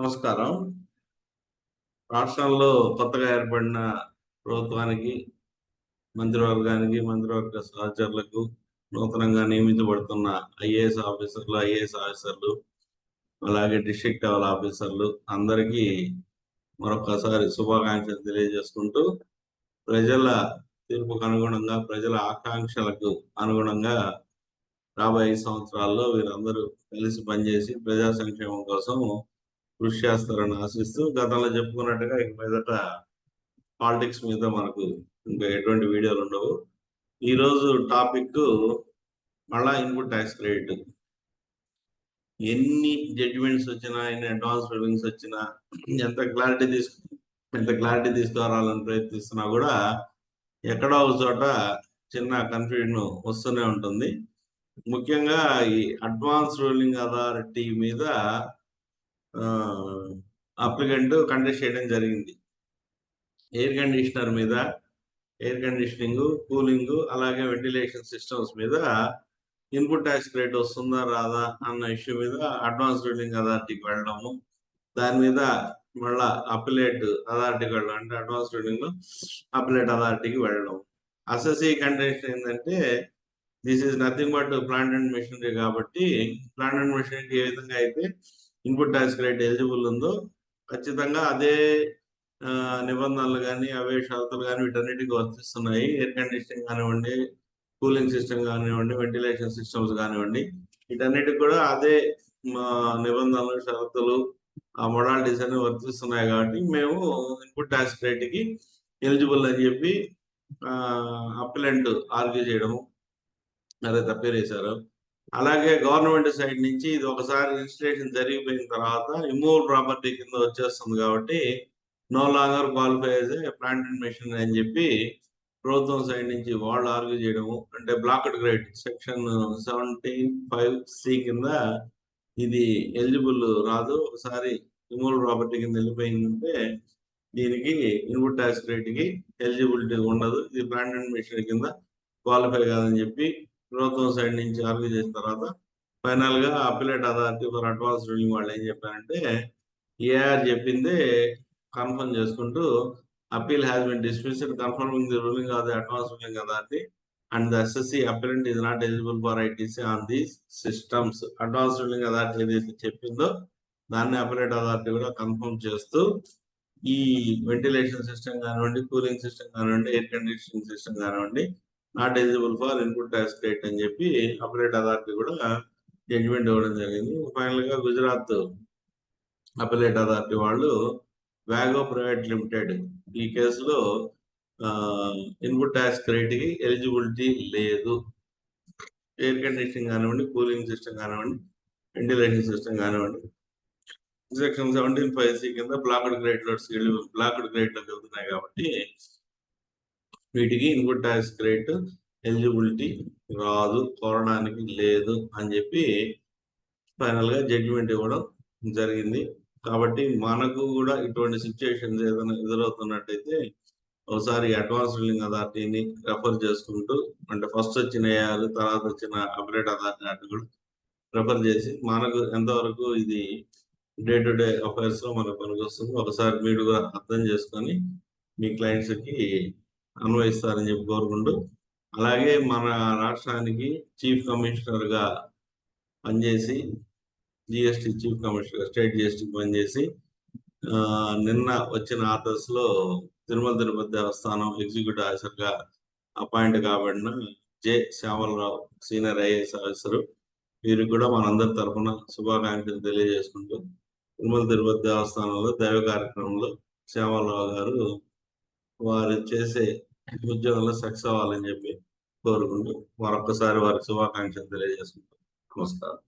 నమస్కారం. రాష్ట్రంలో కొత్తగా ఏర్పడిన ప్రభుత్వానికి మంత్రివర్గానికి మంత్రివర్గ సహచరులకు నూతనంగా నియమించబడుతున్న ఐఏఎస్ ఆఫీసర్లు ఐఏఎస్ ఆఫీసర్లు అలాగే డిస్ట్రిక్ట్ లెవెల్ ఆఫీసర్లు అందరికీ మరొకసారి శుభాకాంక్షలు తెలియజేసుకుంటూ ప్రజల తీర్పుకు అనుగుణంగా ప్రజల ఆకాంక్షలకు అనుగుణంగా రాబోయే సంవత్సరాల్లో వీరందరూ కలిసి పనిచేసి ప్రజా సంక్షేమం కోసం కృషి చేస్తారని ఆశిస్తూ గతంలో చెప్పుకున్నట్టుగా ఇక మీదట పాలిటిక్స్ మీద మనకు ఇంకా ఎటువంటి వీడియోలు ఉండవు. ఈరోజు టాపిక్ మళ్ళా ఇన్పుట్ ట్యాక్స్ క్రెడిట్. ఎన్ని జడ్జిమెంట్స్ వచ్చినా ఎన్ని అడ్వాన్స్ రూలింగ్స్ వచ్చినా ఎంత క్లారిటీ తీసుకు ఎంత క్లారిటీ తీసుకురావాలని ప్రయత్నిస్తున్నా కూడా ఎక్కడో ఒక చోట చిన్న కన్ఫ్యూజన్ వస్తూనే ఉంటుంది. ముఖ్యంగా ఈ అడ్వాన్స్ రూలింగ్ అథారిటీ మీద అప్లికెంట్ కంటెస్ట్ చేయడం జరిగింది. ఎయిర్ కండిషనర్ మీద ఎయిర్ కండిషనింగ్ కూలింగ్ అలాగే వెంటిలేషన్ సిస్టమ్స్ మీద ఇన్పుట్ ట్యాక్స్ క్రెడిట్ వస్తుందా రాదా అన్న ఇష్యూ మీద అడ్వాన్స్ బిల్డింగ్ అథారిటీకి వెళ్ళడము. దాని మీద మళ్ళా అపిలేట్ అథారిటీకి వెళ్ళడం అంటే అడ్వాన్స్ బిల్డింగ్ అపిలేట్ అథారిటీకి వెళ్ళడం. అసెసీ కండిషన్ ఏంటంటే this is nothing but plant and machinery కాబట్టి ప్లాంట్ అండ్ మెషినరీకి ఏ విధంగా అయితే ఇన్పుట్ ట్యాక్స్ క్రెడిట్ ఎలిజిబుల్ ఉందో ఖచ్చితంగా అదే నిబంధనలు కానీ అవే షరతులు కానీ వీటన్నిటికీ వర్తిస్తున్నాయి. ఎయిర్ కండిషనింగ్ కానివ్వండి కూలింగ్ సిస్టమ్ కానివ్వండి వెంటిలేషన్ సిస్టమ్స్ కానివ్వండి వీటన్నిటికి కూడా అదే నిబంధనలు షరతులు ఆ మొడాలిటీస్ అన్ని వర్తిస్తున్నాయి కాబట్టి మేము ఇన్పుట్ ట్యాక్స్ క్రెడిట్కి ఎలిజిబుల్ అని చెప్పి అప్లెంట్ ఆర్గ్యూ చేయడము అదే తప్పేరేశారు అలాగే గవర్నమెంట్ సైడ్ నుంచి ఇది ఒకసారి రిజిస్ట్రేషన్ జరిగిపోయిన తర్వాత ఇమూవల్ ప్రాపర్టీ కింద వచ్చేస్తుంది కాబట్టి no longer qualify as a plant machine అని చెప్పి ప్రభుత్వం సైడ్ నుంచి వాళ్ళు ఆర్గ్యూ చేయడము అంటే blocked credit section seventeen five C కింద ఇది ఎలిజిబుల్ రాదు. ఒకసారి ఇమూవల్ ప్రాపర్టీ కింద వెళ్ళిపోయిందంటే దీనికి ఇన్పుట్ ట్యాక్స్కి ఎలిజిబిలిటీ ఉండదు. ఇది బ్రాండెడ్ మిషన్ మెషిన్ కింద క్వాలిఫై కాదని చెప్పి ప్రభుత్వం సైడ్ నుంచి ఆర్గ్యూ చేసిన తర్వాత ఫైనల్గా appellate authority for advance ruling వాళ్ళు ఏం చెప్పారంటే ఏఆర్ చెప్పిందే కన్ఫర్మ్ చేసుకుంటూ appeal has been dismissed confirming the ruling of the advance ruling authority and the assessee appellant is not eligible for ITC on these systems. Advance ruling authority ఏదైతే చెప్పిందో దాన్ని appellate authority కూడా confirm చేస్తూ ఈ ventilation system కానివ్వండి cooling system కానివ్వండి air conditioning system కానివ్వండి not eligible for input tax credit అని చెప్పి అపరేట్ అథారిటీ కూడా జడ్జిమెంట్ ఇవ్వడం జరిగింది. ఫైనల్గా గుజరాత్ అపలేట్ అథారిటీ వాళ్ళు వ్యాగో ప్రైవేట్ లిమిటెడ్ ఈ కేసులో ఇన్పుట్ ట్యాక్స్ క్రెడిట్కి ఎలిజిబిలిటీ లేదు. ఎయిర్ కండిషనింగ్ కానివ్వండి కూలింగ్ సిస్టమ్ కానివ్వండి వెంటిలేషన్ సిస్టమ్ కానివ్వండి. సెక్షన్ సెవెంటీన్ ఫైవ్ సి కింద బ్లాక్డ్ గ్రేడ్ లోడ్స్ బ్లాక్డ్ గ్రేట్లోకి వెళ్తున్నాయి కాబట్టి వీటికి ఇన్పుట్ ట్యాక్స్ క్రెడిట్ ఎలిజిబిలిటీ రాదు కోరడానికి లేదు అని చెప్పి ఫైనల్గా జడ్జిమెంట్ ఇవ్వడం జరిగింది. కాబట్టి మనకు కూడా ఇటువంటి సిచ్యుయేషన్స్ ఏదైనా ఎదురవుతున్నట్టయితే ఒకసారి అడ్వాన్స్ రూలింగ్ అథారిటీని రెఫర్ చేసుకుంటూ అంటే ఫస్ట్ వచ్చిన ఏఆర్ తర్వాత వచ్చిన అప్డేట్ అథారిటీ కూడా రెఫర్ చేసి మనకు ఎంతవరకు ఇది డే టు డే అఫైర్స్లో మనకు పనికొస్తుంది ఒకసారి మీరు కూడా అర్థం చేసుకొని మీ క్లయింట్స్కి అన్వయిస్తారని చెప్పి కోరుకుంటూ అలాగే మన రాష్ట్రానికి చీఫ్ కమిషనర్గా పనిచేసి GST chief commissioner state GST పనిచేసి నిన్న వచ్చిన ఆర్డర్స్లో తిరుమల తిరుపతి దేవస్థానం ఎగ్జిక్యూటివ్ ఆఫీసర్గా appoint కాబడిన J. Shyamalarao senior IAS officer వీరికి కూడా మనందరి తరఫున శుభాకాంక్షలు తెలియజేసుకుంటూ తిరుమల తిరుపతి దేవస్థానంలో దైవ కార్యక్రమంలో శ్యామలరావు గారు వారు చేసే ఉద్యోగంలో సక్సెస్ అవ్వాలని చెప్పి కోరుకుంటూ మరొకసారి వారికి శుభాకాంక్షలు తెలియజేసుకుంటాం నమస్కారం.